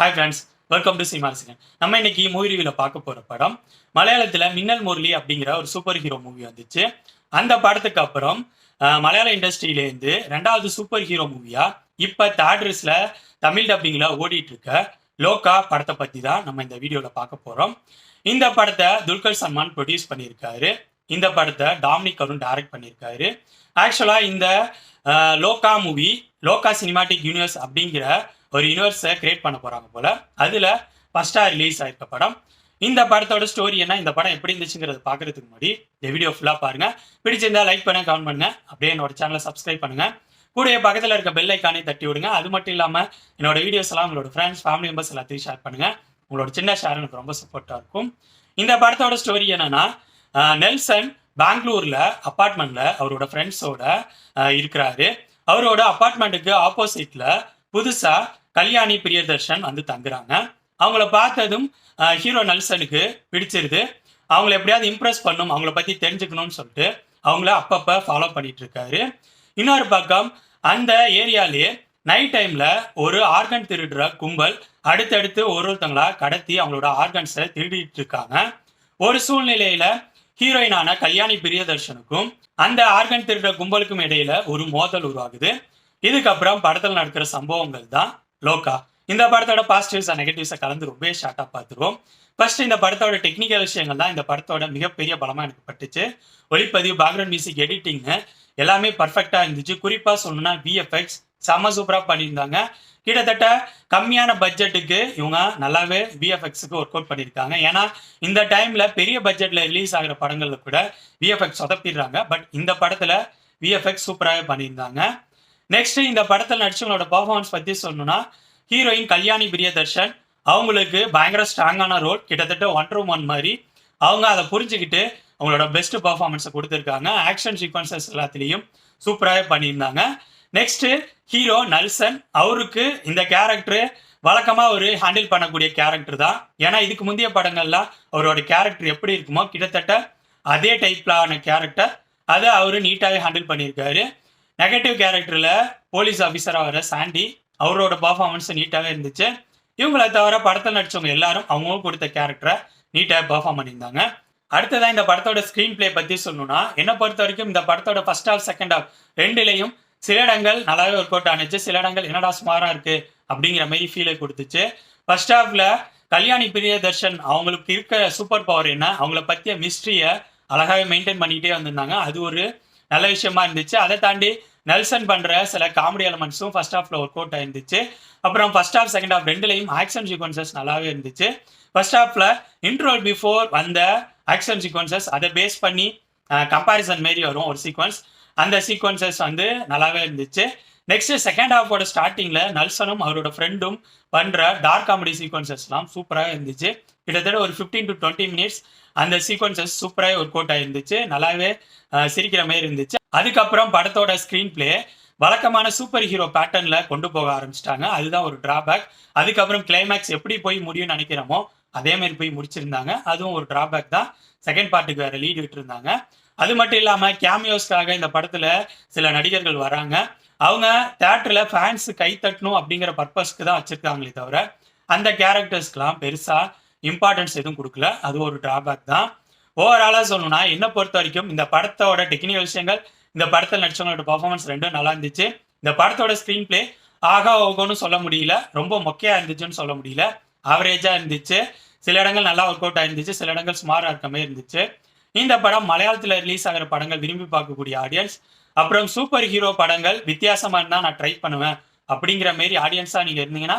Hi friends welcome to சினிமாசிகன் நம்ம இன்னைக்கு மூவி ரிவியூல பார்க்க போற படம் மலையாளத்துல மின்னல் முரளி அப்படிங்கிற ஒரு சூப்பர் ஹீரோ மூவி வந்துச்சு. அந்த படத்துக்கு அப்புறம் மலையாள இண்டஸ்ட்ரியிலேருந்து ரெண்டாவது சூப்பர் ஹீரோ மூவியா இப்ப தேட்ரஸ்ல தமிழ் டப்பிங்ல ஓடிட்டு இருக்க லோகா படத்தை பத்தி தான் நம்ம இந்த வீடியோல பார்க்க போறோம். இந்த படத்தை துல்கர் சல்மான் ப்ரொடியூஸ் பண்ணியிருக்காரு. இந்த படத்தை டாமினிக் அருண் டைரக்ட் பண்ணியிருக்காரு. ஆக்சுவலா இந்த லோகா மூவி லோகா சினிமாட்டிக் யூனிவர்ஸ் அப்படிங்கிற ஒரு யூனிவர்ஸை கிரியேட் பண்ண போகிறாங்க போல். அதில் ஃபஸ்ட்டாக ரிலீஸ் ஆயிருக்க படம். இந்த படத்தோட ஸ்டோரி என்ன? இந்த படம் எப்படி இருந்துச்சுங்கிறத பார்க்குறதுக்கு முன்னாடி இந்த வீடியோ ஃபுல்லாக பாருங்கள் பிடிச்சிருந்தா லைக் பண்ணுங்க கமெண்ட் பண்ணுங்கள் அப்படியே என்னோட சேனலை சப்ஸ்கிரைப் பண்ணுங்க. கூடயே பக்கத்தில் இருக்க பெல் ஐக்கானே தட்டி விடுங்க. அது மட்டும் இல்லாமல் என்னோட வீடியோஸ் எல்லாம் உங்களோட ஃப்ரெண்ட்ஸ் ஃபேமிலி மெம்பர்ஸ் எல்லாத்தையும் ஷேர் பண்ணுங்க. உங்களோட சின்ன ஷேர் எனக்கு ரொம்ப சப்போர்ட்டாக இருக்கும். இந்த படத்தோட ஸ்டோரி என்னன்னா நெல்சன் பெங்களூரில் அப்பார்ட்மெண்ட்டில் அவரோட ஃப்ரெண்ட்ஸோட இருக்கிறாரு. அவரோட அப்பார்ட்மெண்ட்டுக்கு ஆப்போசிட்ல புதுசாக கல்யாணி பிரியதர்ஷன் வந்து தங்குறாங்க. அவங்கள பார்த்ததும் ஹீரோ நல்சனுக்கு பிடிச்சிருது. அவங்கள எப்படியாவது இம்ப்ரெஸ் பண்ணும் அவங்கள பத்தி தெரிஞ்சுக்கணும்னு சொல்லிட்டு அவங்கள அப்பப்ப ஃபாலோ பண்ணிட்டு இருக்காரு இன்னொரு பக்கம் அந்த ஏரியாலே நைட் டைம்ல ஒரு ஆர்கன் திருடுற கும்பல் அடுத்தடுத்து ஒரு ஒருத்தங்களா கடத்தி அவங்களோட ஆர்கன்ஸை திருடிட்டு இருக்காங்க ஒரு சூழ்நிலையில ஹீரோயினான கல்யாணி பிரியதர்ஷனுக்கும் அந்த ஆர்கன் திருடுற கும்பலுக்கும் இடையில ஒரு மோதல் உருவாகுது. இதுக்கப்புறம் படத்தில் நடக்கிற சம்பவங்கள் தான் லோகா இந்த படத்தோட பாசிட்டிவ்ஸ் நெகட்டிவ்ஸை கலந்து ரொம்ப ஷார்ட்டாக பார்த்துருவோம். ஃபர்ஸ்ட் இந்த படத்தோட டெக்னிக்கல் விஷயங்கள் தான் இந்த படத்தோட மிகப்பெரிய பலமாக எனக்கு பட்டுச்சு. ஒளிப்பதிவு பேக்ரவுண்ட் மியூசிக் எடிட்டிங்னு எல்லாமே பர்ஃபெக்டாக இருந்துச்சு. குறிப்பாக சொல்லணும்னா விஎஃப்எக்ஸ் செம்ம சூப்பராக பண்ணியிருந்தாங்க. கிட்டத்தட்ட கம்மியான பட்ஜெட்டுக்கு இவங்க நல்லாவே விஎஃப்எக்ஸுக்கு ஒர்க் அவுட் பண்ணியிருக்காங்க. ஏன்னா இந்த டைமில் பெரிய பட்ஜெட்டில் ரிலீஸ் ஆகிற படங்களில் கூட விஎஃப்எக்ஸ் சொதப்பிடுறாங்க. பட் இந்த படத்தில் விஎஃப்எக்ஸ் சூப்பராகவே பண்ணியிருந்தாங்க. நெக்ஸ்ட் இந்த படத்தில் நடிச்சவங்களோட பர்ஃபார்மன்ஸ் பத்தி சொல்லணும்னா ஹீரோயின் கல்யாணி பிரியதர்ஷன் அவங்களுக்கு பயங்கர ஸ்ட்ராங்கான ரோல் கிட்டத்தட்ட ஒன் ரூம் ஒன் மாதிரி. அவங்க அதை புரிஞ்சுக்கிட்டு அவங்களோட பெஸ்ட் பர்ஃபார்மன்ஸை கொடுத்துருக்காங்க. ஆக்ஷன் சீக்வன்சஸ் எல்லாத்துலேயும் சூப்பராகவே பண்ணியிருந்தாங்க. நெக்ஸ்ட் ஹீரோ நல்சன் அவருக்கு இந்த கேரக்டர் வழக்கமாக ஒரு ஹேண்டில் பண்ணக்கூடிய கேரக்டர் தான். ஏன்னா இதுக்கு முந்தைய படங்கள்லாம் அவரோட கேரக்டர் எப்படி இருக்குமோ கிட்டத்தட்ட அதே டைப்லான கேரக்டர் அதை அவர் நீட்டாகவே ஹேண்டில் பண்ணியிருக்காரு. நெகட்டிவ் கேரக்டரில் போலீஸ் ஆஃபீஸராக வர சாண்டி அவரோட பர்ஃபார்மன்ஸ் நீட்டாகவே இருந்துச்சு. இவங்கள தவிர படத்தில் நடித்தவங்க எல்லாரும் அவங்க கொடுத்த கேரக்டரை நீட்டாக பெர்ஃபார்ம் பண்ணியிருந்தாங்க. அடுத்ததான் இந்த படத்தோட ஸ்க்ரீன் ப்ளே பற்றி சொல்லணும்னா என்னை பொறுத்த வரைக்கும் இந்த படத்தோட ஃபர்ஸ்ட் ஹாஃப் செகண்ட் ஹாஃப் ரெண்டுலேயும் சில இடங்கள் நல்லாவே ஒர்க் அவுட் ஆனிச்சு. சில இடங்கள் என்னடா சுமாராக இருக்குது அப்படிங்கிற மாதிரி ஃபீலை கொடுத்துச்சு. ஃபர்ஸ்ட் ஹாஃபில் கல்யாணி பிரியதர்ஷன் அவங்களுக்கு இருக்க சூப்பர் பவர் என்ன? அவங்கள பற்றிய மிஸ்ட்ரியை அழகாகவே மெயின்டைன் பண்ணிக்கிட்டே வந்திருந்தாங்க. அது ஒரு நல்ல விஷயமா இருந்துச்சு. அதை தாண்டி நெல்சன் பண்ற சில காமெடி எலமெண்ட்ஸும் ஃபர்ஸ்ட் ஹாஃப்ல ஒர்க் அவுட் ஆயிருந்துச்சு. அப்புறம் ஃபர்ஸ்ட் ஹாஃப் செகண்ட் ஹாஃப் ரெண்டுலையும் ஆக்ஷன் சீக்வன்சஸ் நல்லாவே இருந்துச்சு. ஃபர்ஸ்ட் ஹாஃப்ல இன்ட்ரோல் பிஃபோர் வந்த ஆக்ஷன் சீக்வன்சஸ் அதை பேஸ் பண்ணி கம்பாரிசன் மாரி வரும் ஒரு சீக்வன்ஸ் அந்த சீக்வன்சஸ் வந்து நல்லாவே இருந்துச்சு. நெக்ஸ்ட் செகண்ட் ஹாஃபோட ஸ்டார்டிங்ல நல்சனும் அவரோட ஃப்ரெண்டும் பண்ற டார்க் காமெடி சீக்வன்சஸ்லாம் சூப்பராக இருந்துச்சு. கிட்டத்தட்ட ஒரு 15 டு டுவெண்ட்டி மினிட்ஸ் அந்த சீக்வன்சஸ் சூப்பராக ஒர்க் அவுட் ஆயிருந்துச்சு. நல்லாவே சிரிக்கிற மாதிரி இருந்துச்சு. அதுக்கப்புறம் படத்தோட ஸ்க்ரீன் பிளே வழக்கமான சூப்பர் ஹீரோ பேட்டர்ன்ல கொண்டு போக ஆரம்பிச்சிட்டாங்க. அதுதான் ஒரு டிராபேக் அதுக்கப்புறம் கிளைமேக்ஸ் எப்படி போய் முடியும்னு நினைக்கிறோமோ அதே மாதிரி போய் முடிச்சிருந்தாங்க. அதுவும் ஒரு டிராபேக் தான். செகண்ட் பார்ட்டுக்கு வேற லீடு விட்டு இருந்தாங்க அது மட்டும் இல்லாமல் கேமியோஸ்க்காக இந்த படத்துல சில நடிகர்கள் வராங்க. அவங்க தேட்டரில் ஃபேன்ஸ் கை தட்டணும் அப்படிங்கிற பர்பஸ்க்கு தான் வச்சுருக்காங்களே தவிர அந்த கேரக்டர்ஸ்க்கெலாம் பெருசாக இம்பார்ட்டன்ஸ் எதுவும் கொடுக்கல. அது ஒரு டிராபேக் தான். ஓவராலாக சொல்லணும்னா என்னை பொறுத்த வரைக்கும் இந்த படத்தோட டெக்னிக்கல் விஷயங்கள் இந்த படத்தில் நடிச்சவங்களோட பர்ஃபார்மன்ஸ் ரெண்டும் நல்லா இருந்துச்சு. இந்த படத்தோட ஸ்க்ரீன் பிளே ஆகா ஓகோன்னு சொல்ல முடியல. ரொம்ப மொக்கையாக இருந்துச்சுன்னு சொல்ல முடியல. ஆவரேஜாக இருந்துச்சு. சில இடங்கள் நல்லா ஒர்க் அவுட் ஆயிருந்துச்சு. சில இடங்கள் சுமாராக இருக்க மாதிரி இருந்துச்சு. இந்த படம் மலையாளத்தில் ரிலீஸ் ஆகிற படங்கள் விரும்பி பார்க்கக்கூடிய ஆடியன்ஸ் அப்புறம் சூப்பர் ஹீரோ படங்கள் வித்தியாசமாக இருந்தால் நான் ட்ரை பண்ணுவேன். அப்படிங்கிற மாரி ஆடியன்ஸாக நீங்கள் இருந்தீங்கன்னா